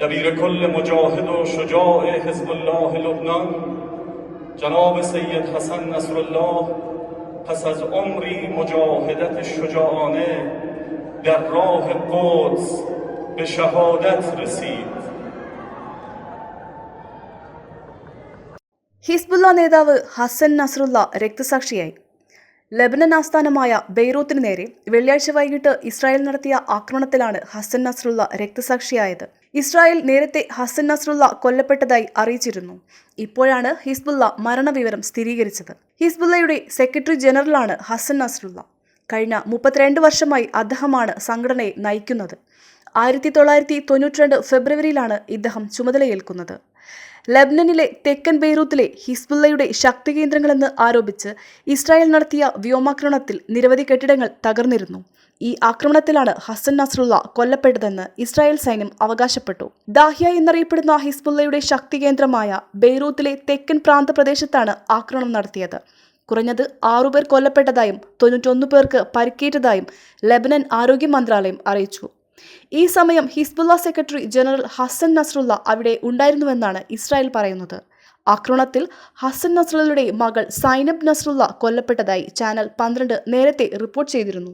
دبیر کل مجاهد و شجاع حزب الله لبنان جناب سید حسن نصر الله پس از عمری مجاهدت شجاعانه در راه قدس به شهادت رسید Hezbollah നേതാവ് Hasan Nasrullah രക്തസാക്ഷിയായി Lebanon ആസ്ഥാനമായ ബെയ്റൂത്തിനു നേരെ വെള്ളിയാഴ്ച വൈകിട്ട് ഇസ്രായേൽ നടത്തിയ ആക്രമണത്തിലാണ് ഹസൻ നസ്രുള്ള രക്തസാക്ഷിയായത്. ഇസ്രായേൽ നേരത്തെ ഹസൻ നസ്രുള്ള കൊല്ലപ്പെട്ടതായി അറിയിച്ചിരുന്നു. ഇപ്പോഴാണ് ഹിസ്ബുള്ള മരണവിവരം സ്ഥിരീകരിച്ചത്. ഹിസ്ബുള്ളയുടെ സെക്രട്ടറി ജനറലാണ് ഹസൻ നസ്രുള്ള. കഴിഞ്ഞ മുപ്പത്തിരണ്ട് വർഷമായി അദ്ദേഹമാണ് സംഘടനയെ നയിക്കുന്നത്. ആയിരത്തി തൊള്ളായിരത്തി തൊണ്ണൂറ്റിരണ്ട് ഫെബ്രുവരിയിലാണ് ഇദ്ദേഹം ചുമതലയേൽക്കുന്നത്. ലബ്നനിലെ തെക്കൻ ബെയ്റൂത്തിലെ ഹിസ്ബുള്ളയുടെ ശക്തി കേന്ദ്രങ്ങളെന്ന് ആരോപിച്ച് ഇസ്രായേൽ നടത്തിയ വ്യോമാക്രമണത്തിൽ നിരവധി കെട്ടിടങ്ങൾ തകർന്നിരുന്നു. ഈ ആക്രമണത്തിലാണ് ഹസൻ നസ്രുള്ള കൊല്ലപ്പെട്ടതെന്ന് ഇസ്രായേൽ സൈന്യം അവകാശപ്പെട്ടു. ദാഹ്യ എന്നറിയപ്പെടുന്ന ഹിസ്ബുള്ളയുടെ ശക്തി കേന്ദ്രമായ ബെയ്റൂത്തിലെ തെക്കൻ പ്രാന്തപ്രദേശത്താണ് ആക്രമണം നടത്തിയത്. കുറഞ്ഞത് ആറുപേർ കൊല്ലപ്പെട്ടതായും തൊണ്ണൂറ്റൊന്ന് പേർക്ക് പരിക്കേറ്റതായും ലബനൻ ആരോഗ്യ മന്ത്രാലയം അറിയിച്ചു. ഈ സമയം Hezbollah secretary general Hassan Nasrallah അവിടെ ഉണ്ടായിരുന്നുവെന്നാണ് ഇസ്രായേൽ പറയുന്നത്. ആക്രമണത്തിൽ ഹസൻ നസ്രുള്ളയുടെ മകൾ സൈനബ് നസ്രുള്ള കൊല്ലപ്പെട്ടതായി ചാനൽ പന്ത്രണ്ട് നേരത്തെ റിപ്പോർട്ട് ചെയ്തിരുന്നു.